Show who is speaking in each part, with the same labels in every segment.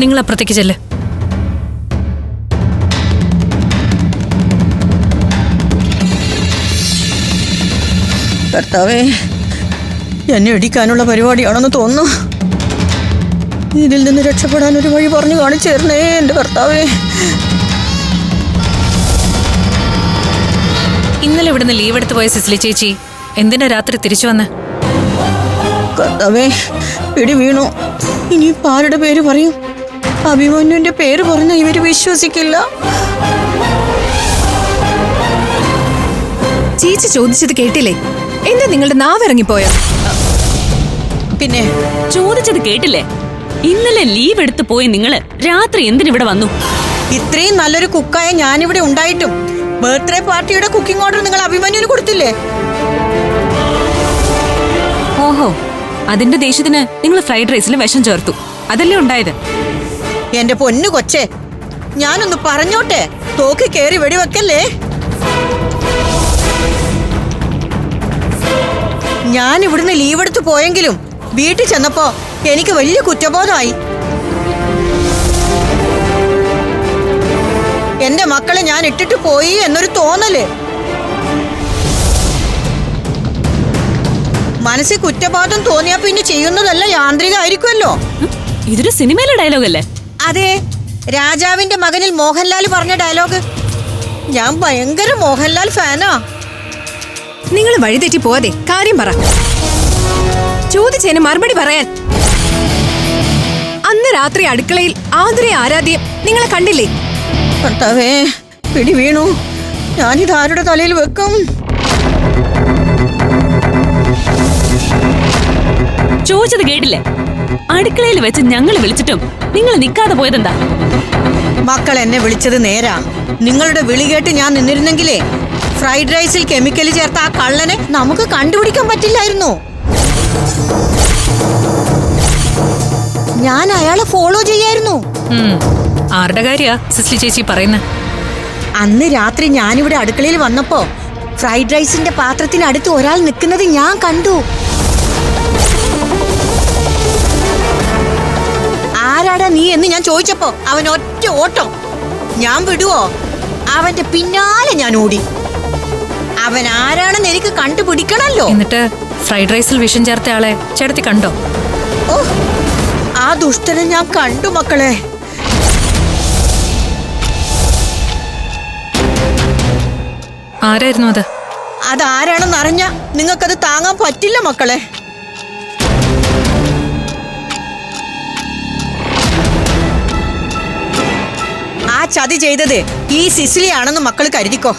Speaker 1: നിങ്ങൾ അപ്പുറത്തേക്ക് ചെല്ല്.
Speaker 2: കർത്താവേ എന്നെ ഇടിക്കാനുള്ള പരിപാടിയാണെന്ന് തോന്നുന്നു. ഇതിൽ നിന്ന് രക്ഷപ്പെടാൻ ഒരു വഴി പറഞ്ഞു കാണിച്ചു തരണേ എന്റെ കർത്താവേ
Speaker 1: ഇന്നലെ ഇവിടുന്ന് ലീവ് എടുത്ത് പോയ സിസ്ലി ചേച്ചി എന്തിനാ രാത്രി തിരിച്ചു വന്ന്?
Speaker 2: കർത്താവേ പിടി വീണു. ഇനി ആരുടെ പേര് പറയും? അഭിമന്യുവിന്റെ പേര് പറഞ്ഞ ഇവർ വിശ്വസിക്കില്ല.
Speaker 3: ചേച്ചി ചോദിച്ചത് കേട്ടില്ലേ? എന്താ നിങ്ങളുടെ നാവിറങ്ങിപ്പോയ?
Speaker 2: പിന്നെ?
Speaker 4: ചോദിച്ചത് കേട്ടില്ലേ? ഇന്നലെ ലീവ് എടുത്ത് പോയി നിങ്ങൾ രാത്രി എന്തിനിവിടെ വന്നു?
Speaker 2: ഇത്രയും നല്ലൊരു കുക്കായ ഞാനിവിടെ ഉണ്ടായിട്ടും. ബർത്ത്ഡേ പാർട്ടിയുടെ കുക്കിംഗ് ഓർഡർ നിങ്ങൾ അഭിമന്യുവിന് കൊടുത്തില്ലേ?
Speaker 4: ഓഹോ അതിന്റെ ദേഷ്യത്തിന് നിങ്ങൾ ഫ്രൈഡ് റൈസിൽ വിഷം ചേർത്തു. അതല്ലേ ഉണ്ടായത്?
Speaker 2: എന്റെ പൊന്നു കൊച്ചേ ഞാനൊന്ന് പറഞ്ഞോട്ടെ? തോക്ക് കേറി വെടിവെക്കല്ലേ? ഞാൻ ഇവിടുന്ന് ലീവ് എടുത്ത് പോയെങ്കിലും വീട്ടിൽ ചെന്നപ്പോ എനിക്ക് വലിയ കുറ്റബോധമായി. എന്റെ മക്കളെ ഞാൻ ഇട്ടിട്ട് പോയി എന്നൊരു തോന്നൽ. മനസ്സിൽ കുറ്റബോധം തോന്നിയാ പിന്നെ ചെയ്യുന്നതല്ല യാന്ത്രികമായിരിക്കുമല്ലോ.
Speaker 4: ഇതൊരു സിനിമയിലെ ഡയലോഗ് അല്ലേ?
Speaker 2: അതെ രാജാവിന്റെ മകനിൽ മോഹൻലാൽ പറഞ്ഞ ഡയലോഗ് ഞാൻ ഭയങ്കര മോഹൻലാൽ ഫാനാ.
Speaker 3: നിങ്ങൾ വഴിതെറ്റി പോവാതെ കാര്യം പറ. ചോദിച്ചതിന് മറുപടി പറയാൻ. അന്ന് രാത്രി അടുക്കളയിൽ ആതുരെ ആരാധ്യം നിങ്ങളെ കണ്ടില്ലേ?
Speaker 2: ഭർത്താവേ പിടി വീണു. ഞാനിത് ആരുടെ തലയിൽ വെക്കും?
Speaker 4: ചോദിച്ചത് കേട്ടില്ലേ? അടുക്കളയിൽ വെച്ച് ഞങ്ങൾ വിളിച്ചിട്ടും നിങ്ങൾ നിൽക്കാതെ പോയതെന്താ?
Speaker 2: മക്കൾ എന്നെ വിളിച്ചത് നേരാ. നിങ്ങളുടെ വിളി കേട്ട് ഞാൻ നിന്നിരുന്നെങ്കിലേ ഫ്രൈഡ് റൈസിൽ കെമിക്കൽ ചേർത്ത ആ കള്ളനെ നമുക്ക് കണ്ടുപിടിക്കാൻ പറ്റില്ലായിരുന്നു. ഞാൻ അയാളെ ഫോളോ ചെയ്യായിരുന്നു.
Speaker 1: ആരുടെ കാര്യാ സിസ്ലി ചേച്ചി പറയുന്ന?
Speaker 2: അന്ന് രാത്രി ഞാനിവിടെ അടുക്കളയിൽ വന്നപ്പോ ഫ്രൈഡ് റൈസിന്റെ പാത്രത്തിനടുത്ത് ഒരാൾ നിൽക്കുന്നത് ഞാൻ കണ്ടു. നീ എന്ന് ഞാൻ ചോദിച്ചപ്പോ അവൻ ഒറ്റ ഓട്ടം. ഞാൻ വിടുവോ? അവന്റെ പിന്നാലെ ഞാൻ ഓടി. അവൻ ആരാണെന്ന് എനിക്ക് കണ്ടുപിടിക്കണല്ലോ.
Speaker 1: എന്നിട്ട് ഫ്രൈഡ് റൈസിൽ വിഷം ചേർത്ത ആളെ ചേട്ടത്തി കണ്ടോ?
Speaker 2: ഓ ആ ദുഷ്ടനെ ഞാൻ കണ്ടു മക്കളെ.
Speaker 1: ആരായിരുന്നു അത്?
Speaker 2: അതാരാണെന്ന് അറിഞ്ഞ നിങ്ങൾക്കത് താങ്ങാൻ പറ്റില്ല മക്കളെ. ചതി ചെയ്തത് ഈ സിസിലിയാണെന്ന് മക്കൾ കരുതിക്കോ.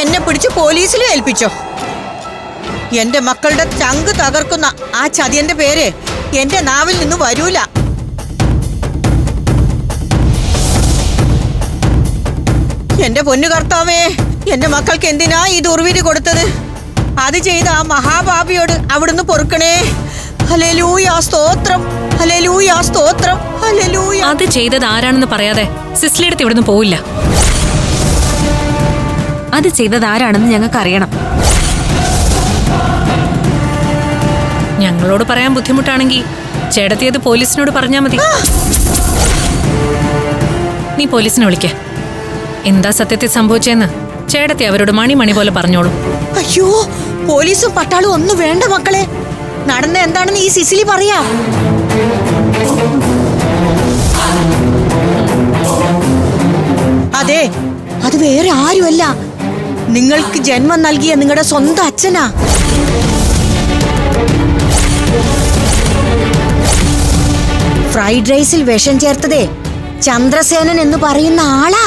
Speaker 2: എന്നെ പിടിച്ച് പോലീസിലും ഏൽപ്പിച്ചോ. എന്റെ മക്കളുടെ ചങ്ക് തകർക്കുന്ന ആ ചതിയന്റെ പേര് എന്റെ നാവിൽ നിന്ന് വരൂല. എന്റെ പൊന്നു കർത്താവേ എന്റെ മക്കൾക്ക് എന്തിനാ ഈ ദുർവിധി കൊടുത്തത്? അത് ചെയ്ത ആ മഹാഭാപിയോട് അവിടുന്ന് പൊറുക്കണേ. സ്തോത്രം. സ്തോത്രം.
Speaker 1: അത് ചെയ്തത് ആരാണെന്ന് പറയാതെ സിസ്ലിയുടെ ഇവിടുന്ന് പോവില്ല.
Speaker 4: അത് ചെയ്തത് ആരാണെന്ന് ഞങ്ങൾക്ക് അറിയണം
Speaker 1: ഞങ്ങളോട് പറയാൻ ബുദ്ധിമുട്ടാണെങ്കിൽ ചേടത്തിയത് അത് പോലീസിനോട് പറഞ്ഞാ മതി. നീ പോലീസിനെ വിളിക്ക. എന്താ സത്യത്തെ സംഭവിച്ചെന്ന്? ചേട്ടത്തി അവരോട് മണി മണി പോലെ പറഞ്ഞോളൂ.
Speaker 2: അയ്യോ പോലീസും പട്ടാളും ഒന്നും വേണ്ട മക്കളെ. നടന്ന എന്താണെന്ന് ഈ സിസിലി പറയാ. അതെ അത് വേറെ ആരുമല്ല. നിങ്ങൾക്ക് ജന്മം നൽകിയ നിങ്ങളുടെ സ്വന്തം അച്ഛനാ. ഫ്രൈഡ് റൈസിൽ വിഷം ചേർത്തതേ ചന്ദ്രസേനൻ എന്ന് പറയുന്ന ആളാ.